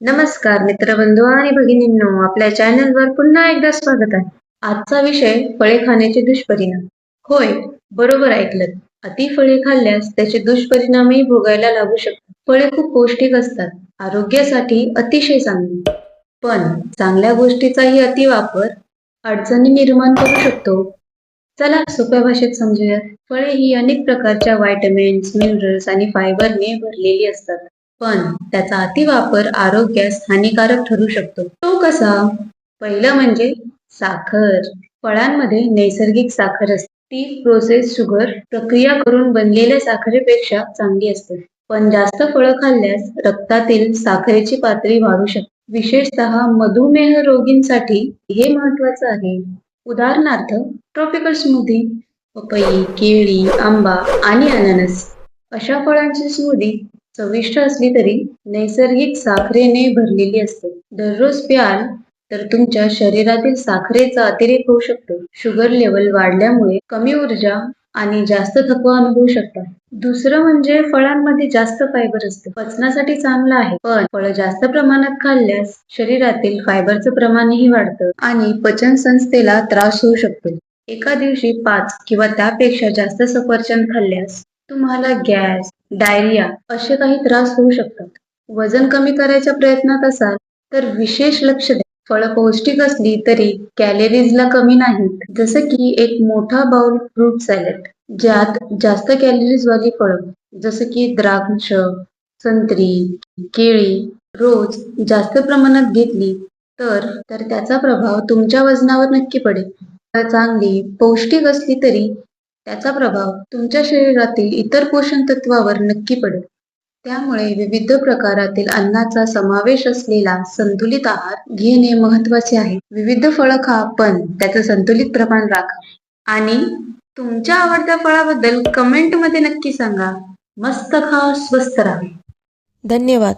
नमस्कार मित्रबंधू आणि भगिनींनो आपल्या चॅनलवर पुन्हा एकदा स्वागत आहे. आजचा विषय फळे खाण्याचे दुष्परिणाम. होय बरोबर ऐकलं अति फळे खाल्ल्यास त्याचे दुष्परिणामही भोगायला लागू शकतात. फळे खूप पौष्टिक असतात. आरोग्यासाठी अतिशय चांगली. पण चांगल्या गोष्टीचाही अतिवापर अडचणी निर्माण करू शकतो. चला सोप्या भाषेत समजूया फळे ही अनेक प्रकारच्या व्हायटमिन्स मिनरल्स आणि फायबरने भरलेली असतात. पण त्याचा अतिवापर आरोग्यास हानिकारक ठरू शकतो. तो कसा? पहिलं म्हणजे साखर. फळांमध्ये नैसर्गिक साखर असते. ती प्रोसेस शुगर प्रक्रिया करून बनलेल्या साखरेपेक्षा चांगली असते. पण जास्त फळं खाल्ल्यास रक्तातील साखरेची पातळी वाढू शकते. विशेषतः मधुमेह रोगींसाठी हे महत्वाचं आहे. उदाहरणार्थ ट्रॉपिकल स्मूदी पपई केळी आंबा आणि अननस अशा फळांची स्मूदी चविष्ट असली तरी नैसर्गिक साखरेने भरलेली असते. दररोज प्याल तर तुमच्या शरीरातील साखरेचा अतिरेक होऊ शकतो. शुगर लेवल वाढल्यामुळे कमी ऊर्जा आणि जास्त थकवा अनुभवू शकता. दुसरं म्हणजे फळांमध्ये जास्त फायबर असते. पचनासाठी चांगलं आहे. पण फळ जास्त प्रमाणात खाल्ल्यास शरीरातील फायबरचं प्रमाणही वाढतं आणि पचन संस्थेला त्रास होऊ शकतो. एका दिवशी पाच किंवा त्यापेक्षा जास्त सफरचंद खाल्ल्यास तुम्हाला गॅस डायरिया असे काही त्रास होऊ शकतात. वजन कमी करायच्या प्रयत्नात असाल तर विशेष लक्ष द्या. फळं पौष्टिक असली तरी कॅलरीजला कमी नाहीत. जसं की एक मोठा बाउल फ्रूट सॅलड ज्यात जास्त कॅलरीज वाली फळं जसं की द्राक्ष संत्री केळी रोज जास्त प्रमाणात घेतली तर तर त्याचा प्रभाव तुमच्या वजनावर नक्की पडेल. चांगली पौष्टिक असली तरी त्याचा प्रभाव तुमच्या शरीरातील इतर पोषण तत्वावर नक्की पडेल. त्यामुळे विविध प्रकारातील अन्नाचा समावेश असलेला संतुलित आहार घेणे महत्त्वाचे आहे. विविध फळं खा पण त्याचं संतुलित प्रमाण राखा. आणि तुमच्या आवडत्या फळाबद्दल कमेंटमध्ये नक्की सांगा. मस्त खा स्वस्त राहा. धन्यवाद.